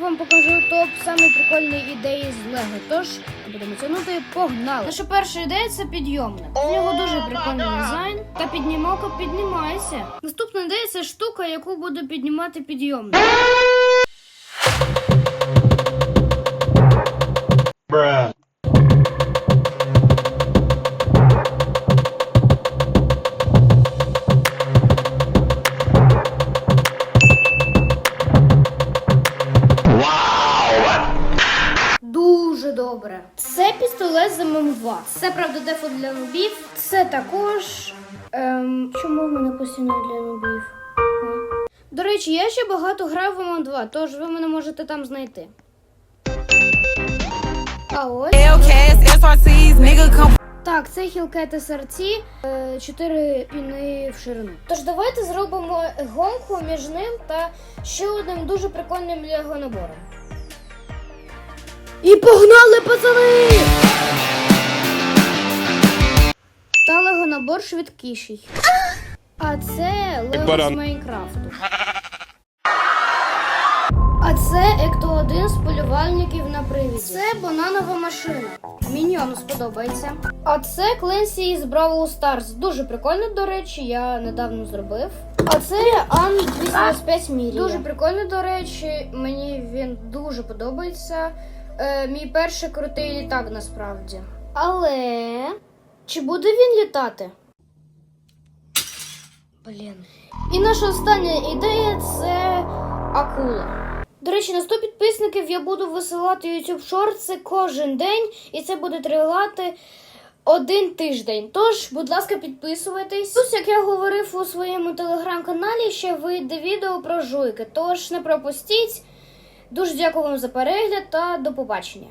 вам покажу топ самої прикольної ідеї з Лего. Тож будемо тягнути, погнали. Наша перша ідея це підйомник. У нього дуже прикольний дизайн. Та піднімалка піднімається. Наступна ідея це штука, яку буде піднімати підйомник. Добре. Це пістолет з ММ2. Це правда дефо для нубів. Це також. Ем, чому в мене постійно для нубів? До речі, я ще багато граю в ММ2, тож ви мене можете там знайти. А ось. Так, це Hellcat SRT, 4 піни в ширину. Тож давайте зробимо гонку між ним та ще одним дуже прикольним лего набором. І погнали, пацани! Та лего набор швидкіший. А це лего з. Майнкрафту. А це Екто 1 з полювальників на привіді. Це бананова машина. Міньйону сподобається. А це Кленсі з Бравл Старс. Дуже прикольно, до речі, я недавно зробив. А це Ан 225 Мірі. Дуже прикольно, до речі, мені він дуже подобається. Е, мій перший крутий літак насправді. Але чи буде він літати? Блін. І наша остання ідея це акула. До речі, на 100 підписників я буду висилати YouTube Shorts кожен день, і це буде тривати один тиждень. Тож, будь ласка, підписуйтесь. Тут, як я говорив у своєму телеграм-каналі, ще вийде відео про жуйки. Тож не пропустіть. Дуже дякую вам за перегляд та до побачення.